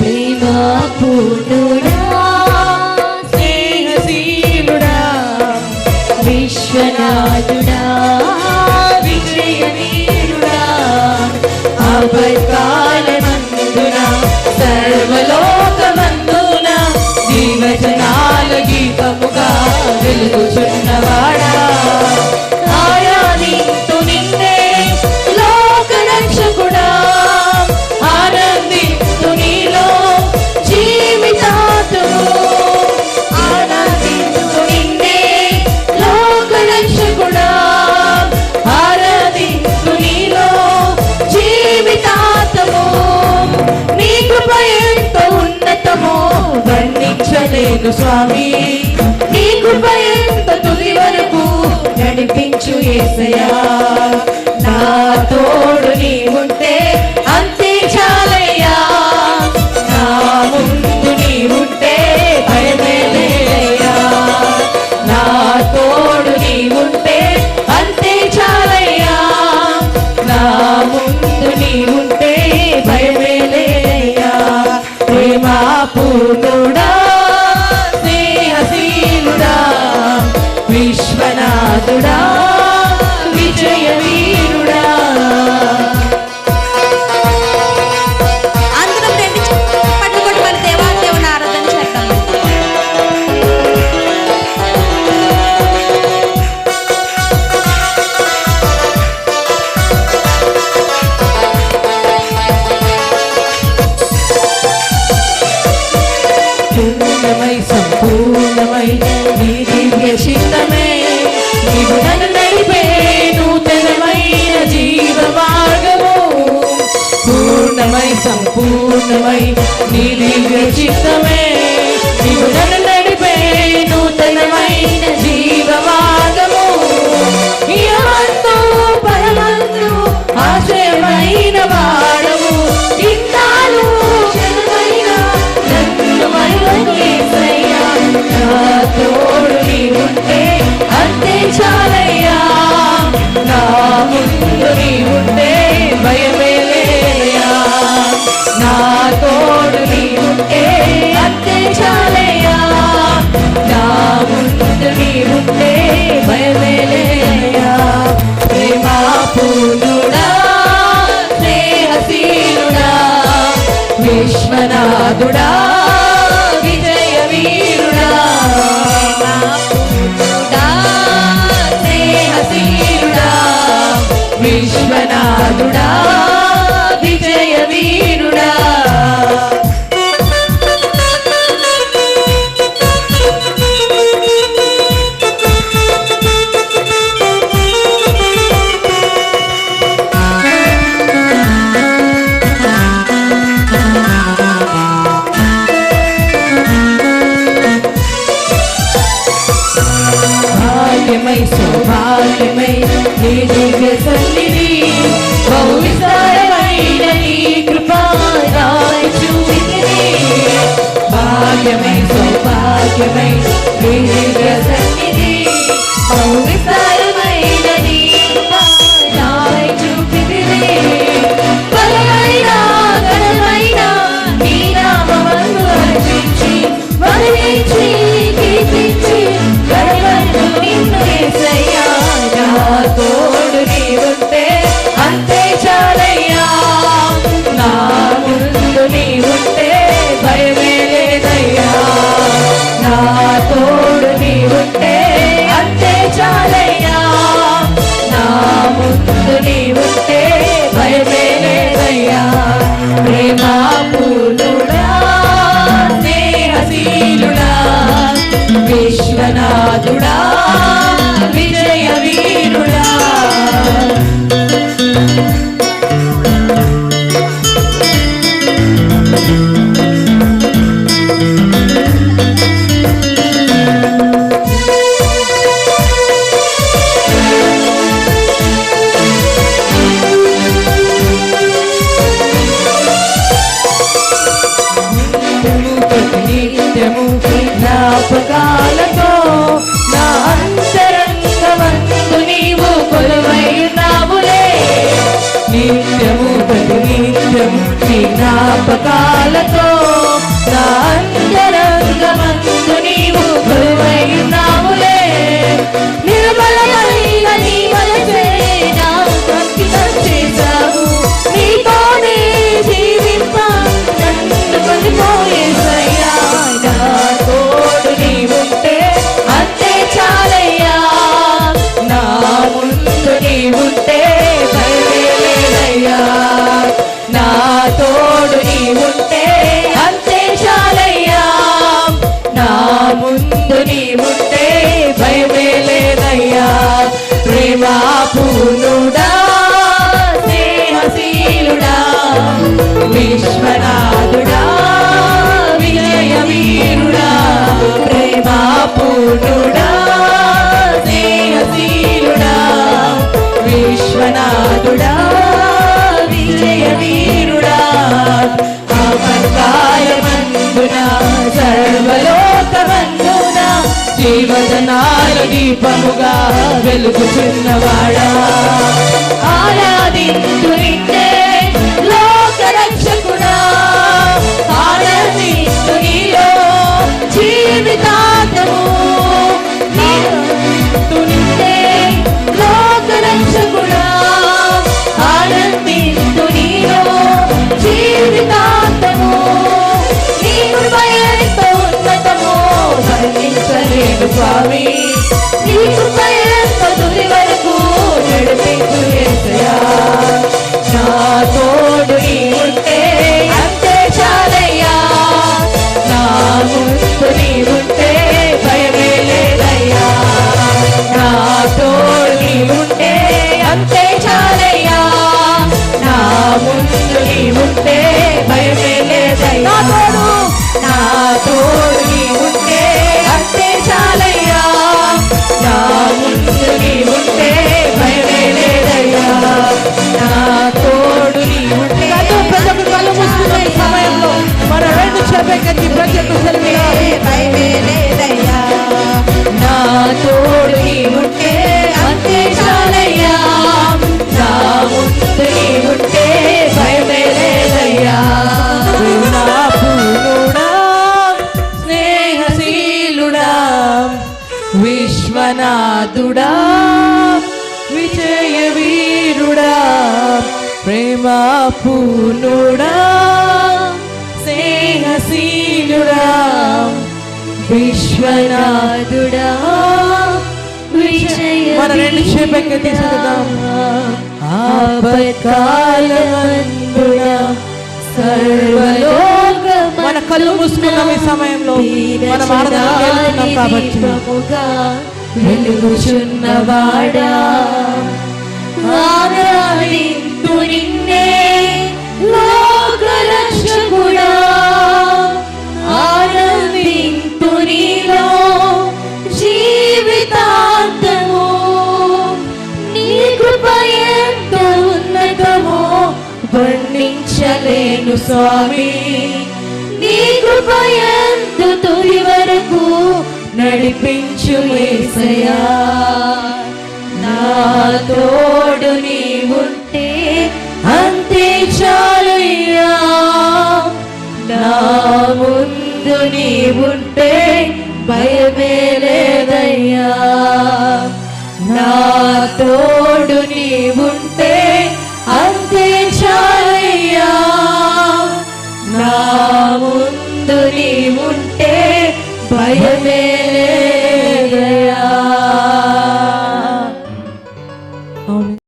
ప్రేమ పూర్ణుడా. ఏసయా ఆధారమై నీ దివ్య చిత్తమే. నీవు నడిపే నూతనమైన Make me the same. జ్ఞాపకాలతో తోడు ఉంటే అంతే చాలయ్యా. నా ముందు నీ ఉంటే భయమే లేదయ్యా. ప్రేమా పూనుడా దీపముగా వెలుగుచున్నవాడా ఆరాధించు నిన్నే లోకరక్షకుడా? నీలో జీవితాంతము. ఆనందించు నీలో జీవితాంతము. నీ ఉన్నతము స్వామి. నీకు వరకు నడిపించు యేసయ్యా. పూర్ణుడా స్నేహశీలుడా విశ్వనాథుడా మన రెండు చేపెక్కి ఆపత్కాలమందున సర్వలోక మన కళ్ళు మూసుకున్నాం ఈ సమయంలో. మనం వెళ్తున్నాం కాబట్టి. వెలుగుచున్నవాడా నిన్నే. లోకరక్షకుడా ఆనందింతు నీలో జీవితాంతము. నీ కృప ఎంతో ఉన్నతమో వర్ణించలేను స్వామి. నీ కృప ఎంత వరకు నడిపించు నా తోడు నీ అంతే చాలయ్యా నా ముందు నీ ఉంటే భయమే లేదయ్యా. నాతో